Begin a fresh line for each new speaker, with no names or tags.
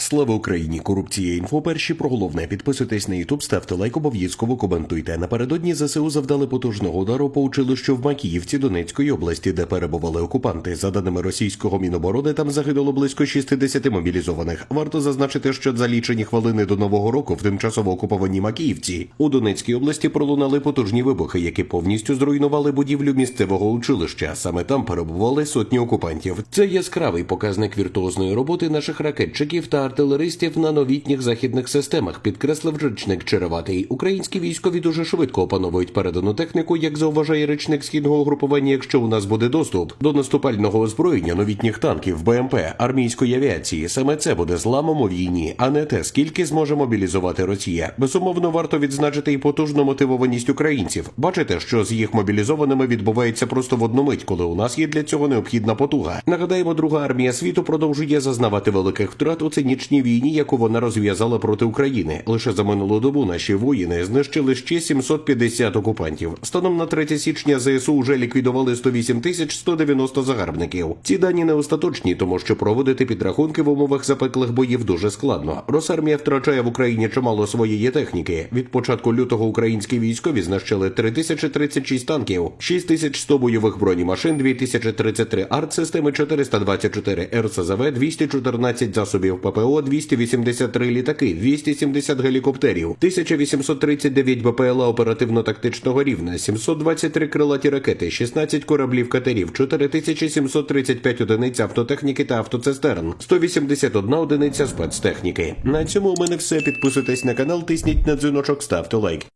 Слава Україні! Корупція інфо. Перші про головне. Підписуйтесь на Ютуб, ставте лайк, обов'язково коментуйте. Напередодні ЗСУ завдали потужного удару по училищу в Макіївці Донецької області, де перебували окупанти. За даними російського міноборони, там загинуло близько 60 мобілізованих. Варто зазначити, що за лічені хвилини до нового року в тимчасово окупованій Макіївці у Донецькій області пролунали потужні вибухи, які повністю зруйнували будівлю місцевого училища. Саме там перебували сотні окупантів. Це яскравий показник віртуозної роботи наших ракетчиків та артилеристів на новітніх західних системах, підкреслив речник Череватий. Українські військові дуже швидко опановують передану техніку, як зауважає речник східного групування. Якщо у нас буде доступ до наступального озброєння новітніх танків, БМП, армійської авіації, саме це буде зламом у війні, а не те, скільки зможе мобілізувати Росія. Безумовно, варто відзначити і потужну мотивованість українців. Бачите, що з їх мобілізованими відбувається просто в одну мить, коли у нас є для цього необхідна потуга. Нагадаємо, друга армія світу продовжує зазнавати великих втрат у цинічній війні, яку вона розв'язала проти України. Лише за минулу добу наші воїни знищили ще 750 окупантів. Станом на 3 січня ЗСУ вже ліквідували 108 тисяч 190 загарбників. Ці дані не остаточні, тому що проводити підрахунки в умовах запеклих боїв дуже складно. Росармія втрачає в Україні чимало своєї техніки. Від початку лютого українські військові знищили 3036 танків, 6100 бойових бронемашин, 2033 артсистеми, 424 РСЗВ, 214 засобів ППО 283 літаки, 270 гелікоптерів, 1839 БПЛА оперативно-тактичного рівня, 723 крилаті ракети, 16 кораблів катерів, 4735 одиниць автотехніки та автоцистерн, 181 одиниця спецтехніки. На цьому у мене все. Підписуйтесь на канал, тисніть на дзвіночок, ставте лайк.